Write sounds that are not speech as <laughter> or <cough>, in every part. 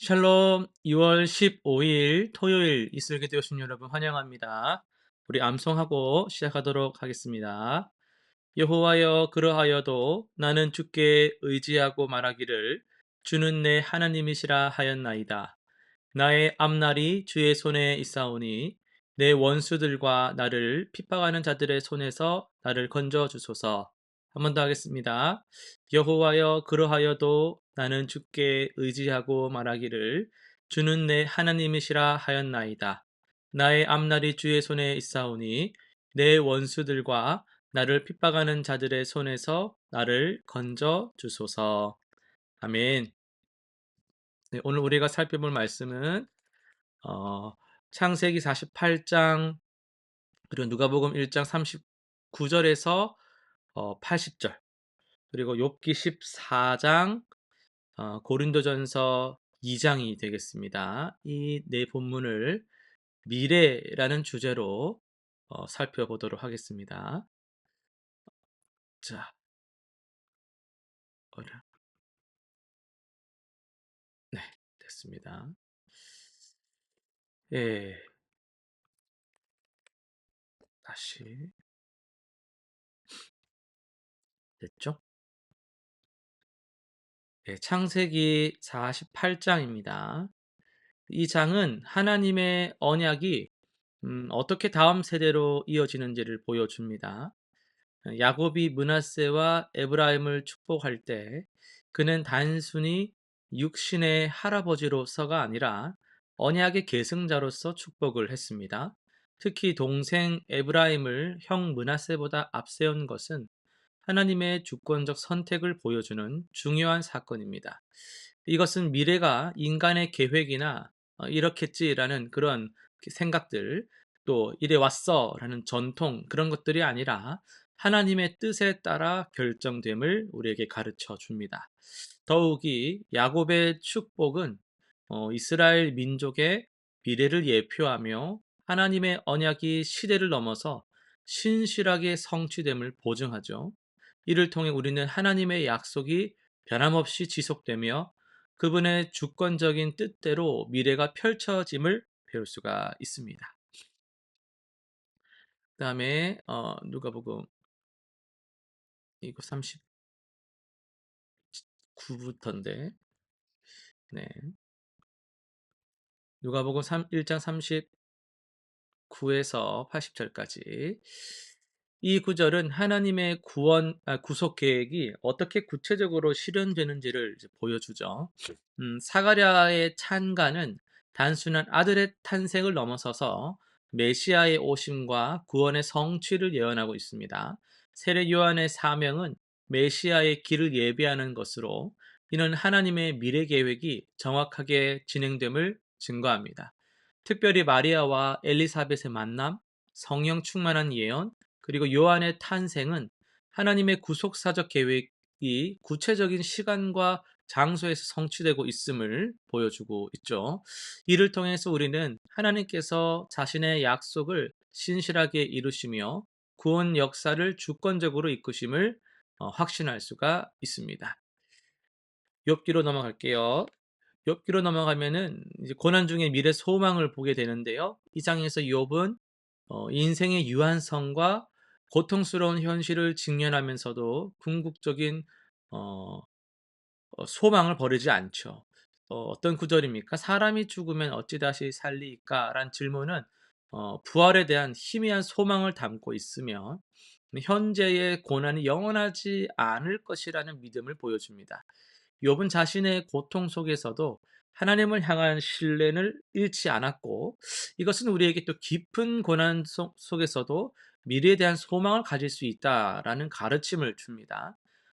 샬롬 2월 15일 토요일 이슬기도 오신 여러분 환영합니다. 우리 암송하고 시작하도록 하겠습니다. 여호와여 그러하여도 나는 주께 의지하고 말하기를 주는 내 하나님이시라 하였나이다. 나의 앞날이 주의 손에 있사오니 내 원수들과 나를 핍박하는 자들의 손에서 나를 건져 주소서. 한 번 더 하겠습니다. 여호와여 그러하여도 나는 주께 의지하고 말하기를 주는 내 하나님이시라 하였나이다. 나의 앞날이 주의 손에 있사오니 내 원수들과 나를 핍박하는 자들의 손에서 나를 건져 주소서. 아멘. 네, 오늘 우리가 살펴볼 말씀은 어, 창세기 48장 그리고 누가복음 1장 39절에서 어, 80절 그리고 욥기 14장 어, 고린도전서 2장이 되겠습니다. 이 네 본문을 미래라는 주제로 어, 살펴보도록 하겠습니다. 자. 네, 됐습니다. 예, 다시 됐죠? 예, 창세기 48장입니다. 이 장은 하나님의 언약이 음, 어떻게 다음 세대로 이어지는지를 보여줍니다. 야곱이 문하세와 에브라임을 축복할 때 그는 단순히 육신의 할아버지로서가 아니라 언약의 계승자로서 축복을 했습니다. 특히 동생 에브라임을 형 문하세보다 앞세운 것은 하나님의 주권적 선택을 보여주는 중요한 사건입니다. 이것은 미래가 인간의 계획이나 어, 이렇겠지라는 그런 생각들 또 이래 왔어라는 전통 그런 것들이 아니라 하나님의 뜻에 따라 결정됨을 우리에게 가르쳐 줍니다. 더욱이 야곱의 축복은 어, 이스라엘 민족의 미래를 예표하며 하나님의 언약이 시대를 넘어서 신실하게 성취됨을 보증하죠. 이를 통해 우리는 하나님의 약속이 변함없이 지속되며 그분의 주권적인 뜻대로 미래가 펼쳐짐을 배울 수가 있습니다. 그 다음에 어, 누가복음 이거 39부터인데 네. 누가복음 1장 39에서 80절까지 이 구절은 하나님의 구원 아, 구속 계획이 어떻게 구체적으로 실현되는지를 보여주죠. 음, 사가랴의 찬가는 단순한 아들의 탄생을 넘어서서 메시아의 오심과 구원의 성취를 예언하고 있습니다. 세례 요한의 사명은 메시아의 길을 예비하는 것으로 이는 하나님의 미래 계획이 정확하게 진행됨을 증거합니다. 특별히 마리아와 엘리사벳의 만남, 성령 충만한 예언, 그리고 요한의 탄생은 하나님의 구속사적 계획이 구체적인 시간과 장소에서 성취되고 있음을 보여주고 있죠. 이를 통해서 우리는 하나님께서 자신의 약속을 신실하게 이루시며 구원 역사를 주권적으로 이끄심을 어, 확신할 수가 있습니다. 욥기로 넘어갈게요. 욥기로 넘어가면은 고난 중에 미래 소망을 보게 되는데요. 이 장에서 욥은 어, 인생의 유한성과 고통스러운 현실을 직면하면서도 궁극적인 어, 어, 소망을 버리지 않죠. 어, 떤 구절입니까? 사람이 죽으면 어찌 다시 살리까? 라는 질문은 어, 부활에 대한 희미한 소망을 담고 있으며 현재의 고난이 영원하지 않을 것이라는 믿음을 보여줍니다. 욥은 자신의 고통 속에서도 하나님을 향한 신뢰를 잃지 않았고 이것은 우리에게 또 깊은 고난 속에서도 미래에 대한 소망을 가질 수 있다라는 가르침을 줍니다.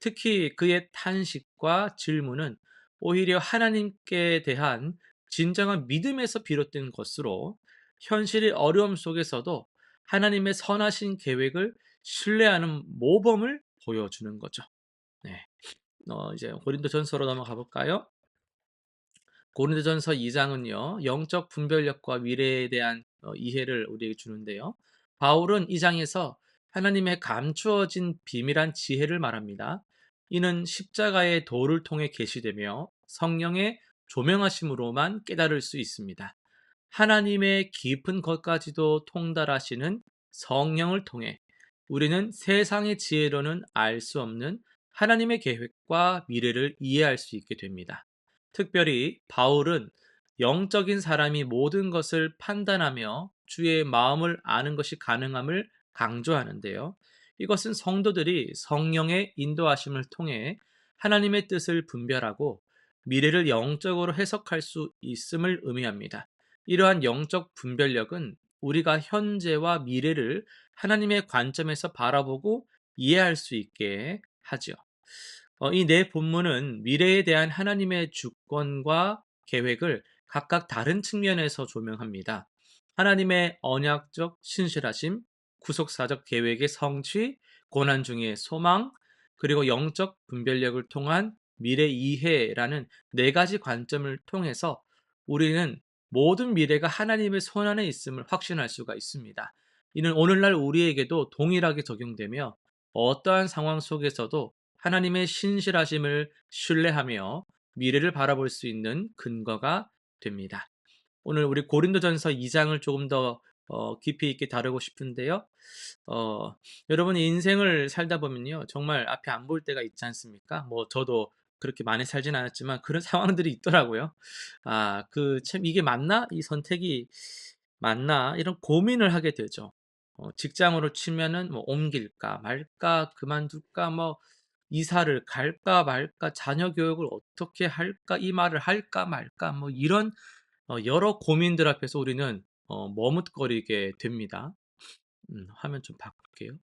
특히 그의 탄식과 질문은 오히려 하나님께 대한 진정한 믿음에서 비롯된 것으로 현실의 어려움 속에서도 하나님의 선하신 계획을 신뢰하는 모범을 보여주는 거죠. 네. 어, 이제 고린도전서로 넘어가 볼까요? 고린도전서 2장은요 영적 분별력과 미래에 대한 어, 이해를 우리에게 주는데요. 바울은 이 장에서 하나님의 감추어진 비밀한 지혜를 말합니다. 이는 십자가의 도를 통해 계시되며 성령의 조명하심으로만 깨달을 수 있습니다. 하나님의 깊은 것까지도 통달하시는 성령을 통해 우리는 세상의 지혜로는 알 수 없는 하나님의 계획과 미래를 이해할 수 있게 됩니다. 특별히 바울은 영적인 사람이 모든 것을 판단하며 주의 마음을 아는 것이 가능함을 강조하는데요. 이것은 성도들이 성령의 인도하심을 통해 하나님의 뜻을 분별하고 미래를 영적으로 해석할 수 있음을 의미합니다. 이러한 영적 분별력은 우리가 현재와 미래를 하나님의 관점에서 바라보고 이해할 수 있게 하죠. 어, 이네 본문은 미래에 대한 하나님의 주권과 계획을 각각 다른 측면에서 조명합니다. 하나님의 언약적 신실하심, 구속사적 계획의 성취, 고난 중의 소망, 그리고 영적 분별력을 통한 미래 이해라는 네 가지 관점을 통해서 우리는 모든 미래가 하나님의 손 안에 있음을 확신할 수가 있습니다. 이는 오늘날 우리에게도 동일하게 적용되며 어떠한 상황 속에서도 하나님의 신실하심을 신뢰하며 미래를 바라볼 수 있는 근거가 됩니다. 오늘 우리 고린도전서 2장을 조금 더 어, 깊이 있게 다루고 싶은데요. 어, 여러분 인생을 살다 보면요. 정말 앞에 안 볼 때가 있지 않습니까? 뭐 저도 그렇게 많이 살진 않았지만 그런 <laughs> 상황들이 있더라고요. 아, 그 참 이게 맞나? 이 선택이 맞나? 이런 고민을 하게 되죠. 어, 직장으로 치면은 뭐 옮길까 말까 그만둘까 뭐 이사를 갈까 말까 자녀 교육을 어떻게 할까 이 말을 할까 말까 뭐 이런 어, 여러 고민들 앞에서 우리는 어, 머뭇거리게 됩니다. 음, 화면 좀 바꿀게요.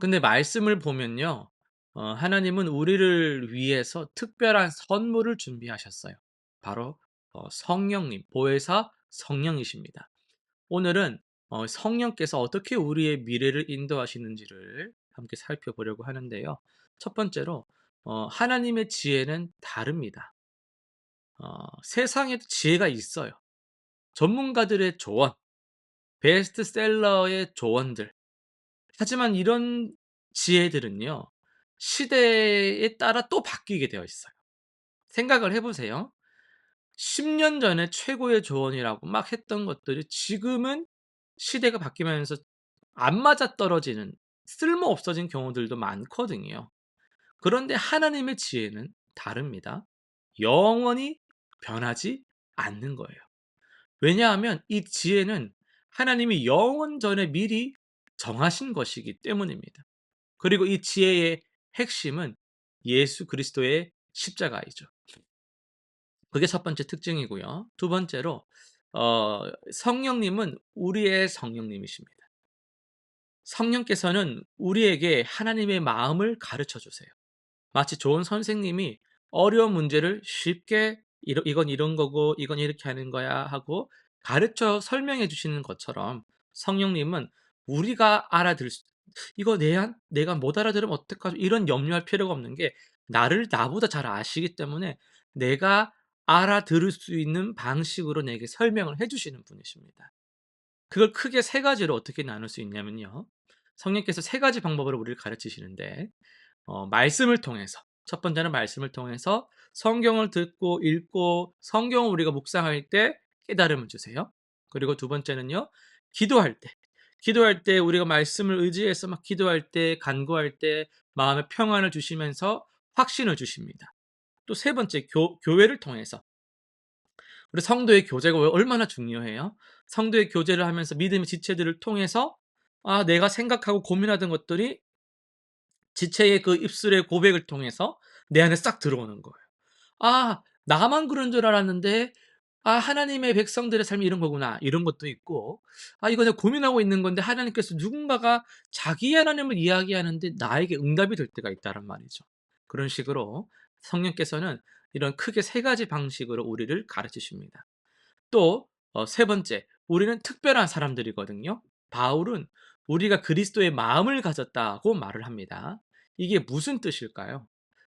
근데 말씀을 보면요. 어, 하나님은 우리를 위해서 특별한 선물을 준비하셨어요. 바로 어, 성령님, 보혜사 성령이십니다. 오늘은 어, 성령께서 어떻게 우리의 미래를 인도하시는지를 함께 살펴보려고 하는데요. 첫 번째로 어, 하나님의 지혜는 다릅니다. 어, 세상에도 지혜가 있어요. 전문가들의 조언, 베스트셀러의 조언들. 하지만 이런 지혜들은요, 시대에 따라 또 바뀌게 되어 있어요. 생각을 해보세요. 10년 전에 최고의 조언이라고 막 했던 것들이 지금은 시대가 바뀌면서 안 맞아 떨어지는 쓸모 없어진 경우들도 많거든요. 그런데 하나님의 지혜는 다릅니다. 영원히 변하지 않는 거예요. 왜냐하면 이 지혜는 하나님이 영원 전에 미리 정하신 것이기 때문입니다. 그리고 이 지혜의 핵심은 예수 그리스도의 십자가이죠. 그게 첫 번째 특징이고요. 두 번째로 어, 성령님은 우리의 성령님이십니다. 성령께서는 우리에게 하나님의 마음을 가르쳐 주세요. 마치 좋은 선생님이 어려운 문제를 쉽게 이러, 이건 이런 거고 이건 이렇게 하는 거야 하고 가르쳐 설명해 주시는 것처럼 성령님은 우리가 알아들 수 이거 내가, 내가 못 알아들으면 어떡하죠? 이런 염려할 필요가 없는 게 나를 나보다 잘 아시기 때문에 내가 알아들을 수 있는 방식으로 내게 설명을 해 주시는 분이십니다. 그걸 크게 세 가지로 어떻게 나눌 수 있냐면요. 성령께서 세 가지 방법으로 우리를 가르치시는데 어, 말씀을 통해서 첫 번째는 말씀을 통해서 성경을 듣고 읽고 성경을 우리가 묵상할 때 깨달음을 주세요. 그리고 두 번째는요. 기도할 때 기도할 때 우리가 말씀을 의지해서 막 기도할 때 간구할 때 마음의 평안을 주시면서 확신을 주십니다. 또 세 번째 교, 교회를 통해서 우리 성도의 교제가 얼마나 중요해요. 성도의 교제를 하면서 믿음의 지체들을 통해서 아 내가 생각하고 고민하던 것들이 지체의 그 입술의 고백을 통해서 내 안에 싹 들어오는 거예요. 아 나만 그런 줄 알았는데 아 하나님의 백성들의 삶이 이런 거구나 이런 것도 있고 아 이거 내가 고민하고 있는 건데 하나님께서 누군가가 자기 하나님을 이야기하는데 나에게 응답이 될 때가 있다란 말이죠. 그런 식으로 성령께서는 이런 크게 세 가지 방식으로 우리를 가르치십니다. 또 어, 세 번째, 우리는 특별한 사람들이거든요. 바울은 우리가 그리스도의 마음을 가졌다고 말을 합니다. 이게 무슨 뜻일까요?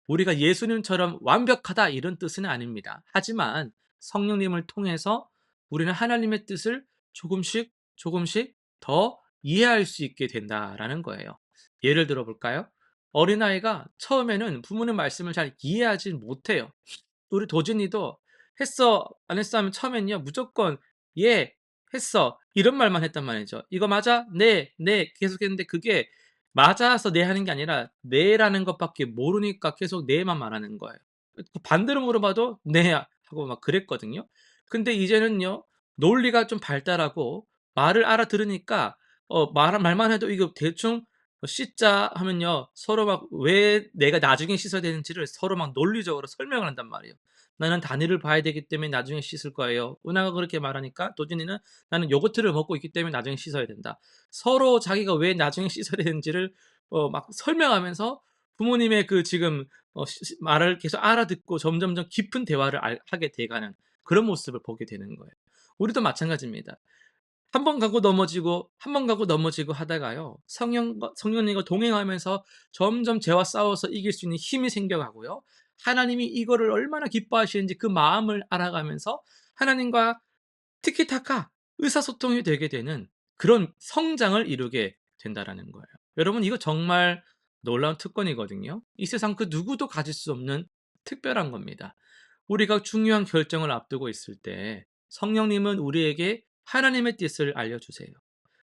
우리가 예수님처럼 완벽하다 이런 뜻은 아닙니다. 하지만 성령님을 통해서 우리는 하나님의 뜻을 조금씩 조금씩 더 이해할 수 있게 된다라는 거예요. 예를 들어 볼까요? 어린아이가 처음에는 부모님 말씀을 잘 이해하지 못해요. 우리 도진이도 "했어." 안 했어 하면 처음엔요 무조건 "예. 했어." 이런 말만 했단 말이죠. "이거 맞아?" "네. 네." 계속했는데 그게 맞아서 "네." 하는 게 아니라 "네."라는 것밖에 모르니까 계속 "네."만 말하는 거예요. 그 반대로 물어봐도 "네." 하고 막 그랬거든요. 근데 이제는요 논리가 좀 발달하고 말을 알아들으니까 어 말 말만 해도 이거 대충 어 "씻자." 하면요 서로 막 왜 내가 나중에 씻어야 되는지를 서로 막 논리적으로 설명을 한단 말이에요. "나는 다리를 봐야 되기 때문에 나중에 씻을 거예요." 은하가 그렇게 말하니까 도진이는 "나는 요거트를 먹고 있기 때문에 나중에 씻어야 된다." 서로 자기가 왜 나중에 <laughs> 씻어야 되는지를 어 막 설명하면서 부모님의 그 지금 어시시 말을 계속 알아듣고 점점점 깊은 대화를 알 하게 돼 가는 그런 모습을 보게 되는 거예요. 우리도 마찬가지입니다. 한 번 가고 넘어지고 한 번 가고 넘어지고 하다가요 성령과 성령님과 동행하면서 점점 죄와 싸워서 이길 수 있는 힘이 생겨가고요. 하나님이 이거를 얼마나 기뻐하시는지 그 마음을 알아가면서 하나님과 티키타카 의사소통이 되게 되는 그런 성장을 이루게 된다라는 거예요. 여러분 이거 정말 놀라운 특권이거든요. 이 세상 그 누구도 가질 수 없는 특별한 겁니다. 우리가 중요한 결정을 앞두고 있을 때 성령님은 우리에게 하나님의 뜻을 알려주세요.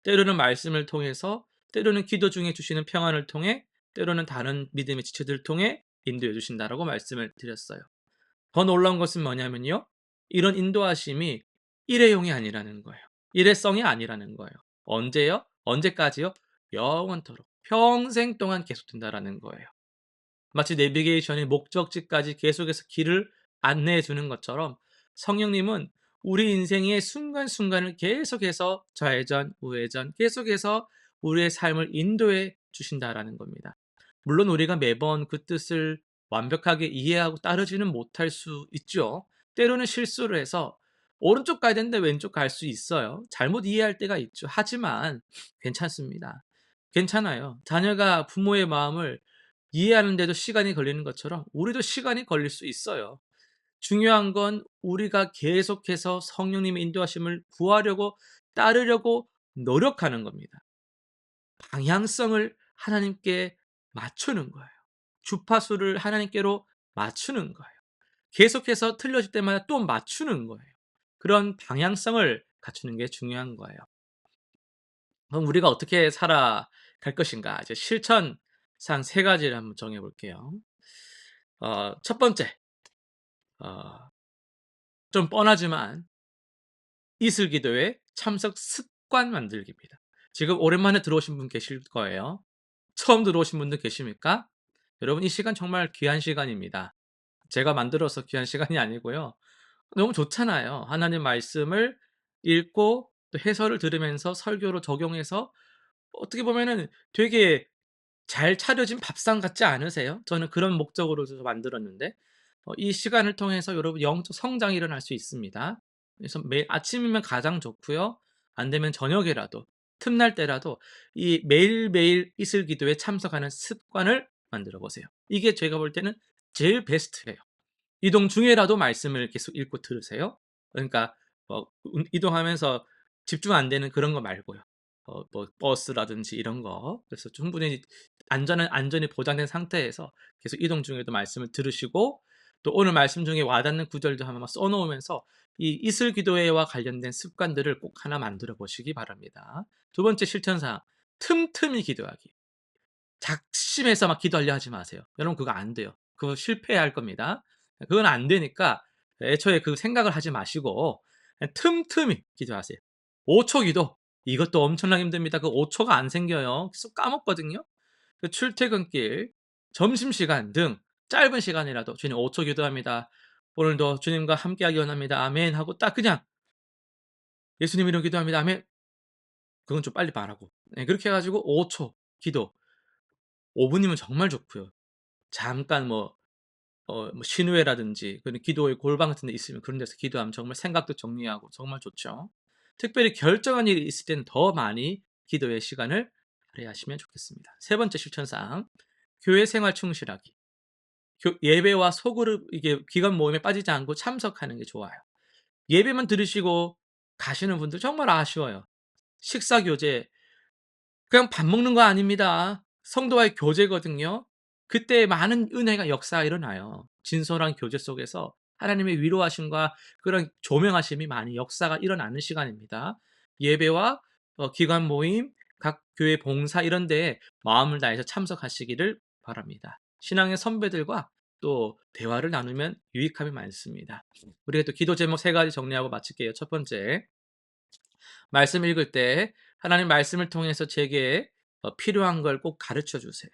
때로는 말씀을 통해서 때로는 기도 중에 주시는 평안을 통해 때로는 다른 믿음의 지체들을 통해 인도해 주신다라고 말씀을 드렸어요. 더 놀라운 것은 뭐냐면요. 이런 인도하심이 일회용이 아니라는 거예요. 일회성이 아니라는 거예요. 언제요? 언제까지요? 영원토록 평생 동안 계속된다라는 거예요. 마치 내비게이션이 목적지까지 계속해서 길을 안내해 주는 것처럼 성령님은 우리 인생의 순간순간을 계속해서 좌회전, 우회전 계속해서 우리의 삶을 인도해 주신다라는 겁니다. 물론 우리가 매번 그 뜻을 완벽하게 이해하고 따르지는 못할 수 있죠. 때로는 실수를 해서 오른쪽 가야 되는데 왼쪽 갈 수 있어요. 잘못 이해할 때가 있죠. 하지만 괜찮습니다. 괜찮아요. 자녀가 부모의 마음을 이해하는 데도 시간이 걸리는 것처럼 우리도 시간이 걸릴 수 있어요. 중요한 건 우리가 계속해서 성령님의 인도하심을 구하려고 따르려고 노력하는 겁니다. 방향성을 하나님께 맞추는 거예요. 주파수를 하나님께로 맞추는 거예요. 계속해서 틀려질 때마다 또 맞추는 거예요. 그런 방향성을 갖추는 게 중요한 거예요. 그럼 우리가 어떻게 살아갈 것인가? 이제 실천상 세 가지를 한번 정해 볼게요. 어, 첫 번째. 어, 좀 뻔하지만 이슬 기도회 참석 습관 만들기입니다. 지금 오랜만에 들어오신 분 계실 거예요. 처음 들어오신 분들 계십니까? 여러분 이 시간 정말 귀한 시간입니다. 제가 만들어서 귀한 시간이 아니고요. 너무 좋잖아요. 하나님 말씀을 읽고 또 해설을 들으면서 설교로 적용해서 어떻게 보면은 되게 잘 차려진 밥상 같지 않으세요? 저는 그런 목적으로 저 만들었는데 어 이 시간을 통해서 여러분 영적 성장이 일어날 수 있습니다. 그래서 매일 아침이면 가장 좋고요. 안 되면 저녁이라도 틈날 때라도 이 매일매일 이슬 기도에 참석하는 습관을 만들어 보세요. 이게 제가 볼 때는 제일 베스트예요. 이동 중에라도 말씀을 계속 읽고 들으세요. 그러니까 뭐음 이동하면서 집중 안 되는 그런 거 말고요. 어 뭐 버스라든지 이런 거. 그래서 충분히 안전은 안전이 보장된 상태에서 계속 이동 중에도 말씀을 들으시고 또 오늘 말씀 중에 와닿는 구절도 하나만 써 놓으면서 이 이슬 기도회와 관련된 습관들을 꼭 하나 만들어 보시기 바랍니다. 두 번째 실천사항 틈틈이 기도하기. 작심해서 막 기도하려 하지 마세요. 여러분 그거 안 돼요. 그거 실패할 겁니다. 그건 안 되니까 애초에 그 생각을 하지 마시고 틈틈이 기도하세요. 5초 기도. 이것도 엄청나게 힘듭니다. 그 5초가 안 생겨요. 계속 까먹거든요. 그 출퇴근길, 점심시간 등 짧은 시간이라도 주님 5초 기도합니다. 오늘도 주님과 함께하기 원합니다. 아멘 하고 딱 그냥 예수님 이름 기도합니다. 아멘. 그건 좀 빨리 말하고. 네, 그렇게 해 가지고 5초 기도. 5분이면 정말 좋고요. 잠깐 뭐 어 뭐 신우회라든지 그런 기도의 골방 같은 데 있으면 그런 데서 기도하면 정말 생각도 정리하고 정말 좋죠. 특별히 결정한 일이 있을 때는 더 많이 기도의 시간을 할애하시면 좋겠습니다. 세 번째 실천사항 교회 생활 충실하기. 교 예배와 소그룹 이게 기관 모임에 빠지지 않고 참석하는 게 좋아요. 예배만 들으시고 가시는 분들 정말 아쉬워요. 식사 교제 그냥 밥 먹는 거 아닙니다. 성도와의 교제거든요. 그때 많은 은혜가 역사가 일어나요. 진솔한 교제 속에서 하나님의 위로하심과 그런 조명하심이 많이 역사가 일어나는 시간입니다. 예배와 어 기관 모임, 각 교회 봉사 이런 데에 마음을 다해서 참석하시기를 바랍니다. 신앙의 선배들과 또 대화를 나누면 유익함이 많습니다. 우리가 또 기도 제목 세 가지 정리하고 마칠게요. 첫 번째, 말씀 읽을 때 하나님 말씀을 통해서 제게 어 필요한 걸 꼭 가르쳐 주세요.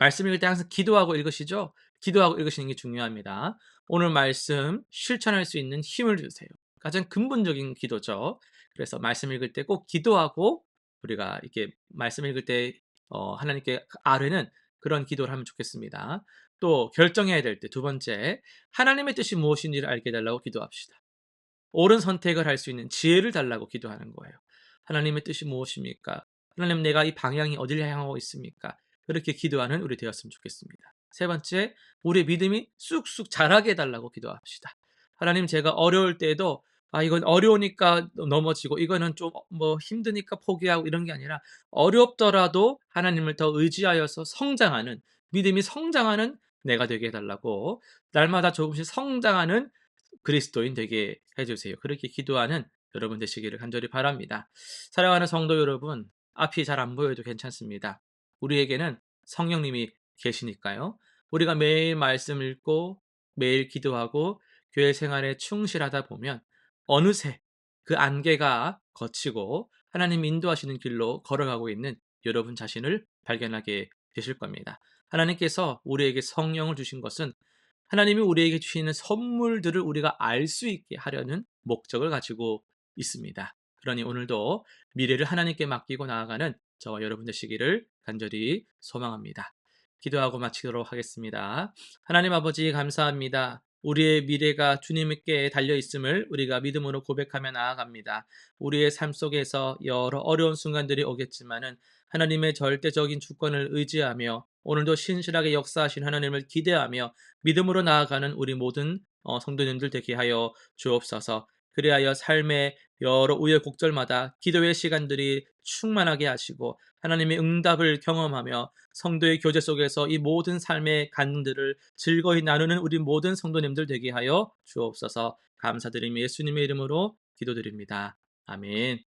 말씀 읽을 때 항상 기도하고 읽으시죠? 기도하고 읽으시는 게 중요합니다. 오늘 말씀 실천할 수 있는 힘을 주세요. 가장 근본적인 기도죠. 그래서 말씀 읽을 때 꼭 기도하고 우리가 이렇게 말씀 읽을 때어 하나님께 아뢰는 그런 기도를 하면 좋겠습니다. 또 결정해야 될 때 두 번째, 하나님의 뜻이 무엇인지를 알게 해 달라고 기도합시다. 옳은 선택을 할 수 있는 지혜를 달라고 기도하는 거예요. 하나님의 뜻이 무엇입니까? 하나님 내가 이 방향이 어디를 향하고 있습니까? 그렇게 기도하는 우리 되었으면 좋겠습니다. 세 번째, 우리의 믿음이 쑥쑥 자라게 해 달라고 기도합시다. 하나님 제가 어려울 때에도 아 이건 어려우니까 넘어지고 이거는 좀 뭐 힘드니까 포기하고 이런 게 아니라 어렵더라도 하나님을 더 의지하여서 성장하는 믿음이 성장하는 내가 되게 해 달라고 날마다 조금씩 성장하는 그리스도인 되게 해 주세요. 그렇게 기도하는 여러분 되시기를 간절히 바랍니다. 사랑하는 성도 여러분, 앞이 잘 안 보여도 괜찮습니다. 우리에게는 성령님이 계시니까요. 우리가 매일 말씀 읽고 매일 기도하고 교회 생활에 충실하다 보면 어느새 그 안개가 걷히고 하나님이 인도하시는 길로 걸어가고 있는 여러분 자신을 발견하게 되실 겁니다. 하나님께서 우리에게 성령을 주신 것은 하나님이 우리에게 주시는 선물들을 우리가 알 수 있게 하려는 목적을 가지고 있습니다. 그러니 오늘도 미래를 하나님께 맡기고 나아가는 저와 여러분 되시기를 간절히 소망합니다. 기도하고 마치도록 하겠습니다. 하나님 아버지 감사합니다. 우리의 미래가 주님께 달려 있음을 우리가 믿음으로 고백하며 나아갑니다. 우리의 삶 속에서 여러 어려운 순간들이 오겠지만은 하나님의 절대적인 주권을 의지하며 오늘도 신실하게 역사하신 하나님을 기대하며 믿음으로 나아가는 우리 모든 어 성도님들 되게 하여 주옵소서. 그리하여 삶의 여러 우여곡절마다 기도의 시간들이 충만하게 하시고 하나님의 응답을 경험하며 성도의 교제 속에서 이 모든 삶의 간증들을 즐거이 나누는 우리 모든 성도님들 되게 하여 주옵소서. 감사드리며 예수님의 이름으로 기도드립니다. 아멘.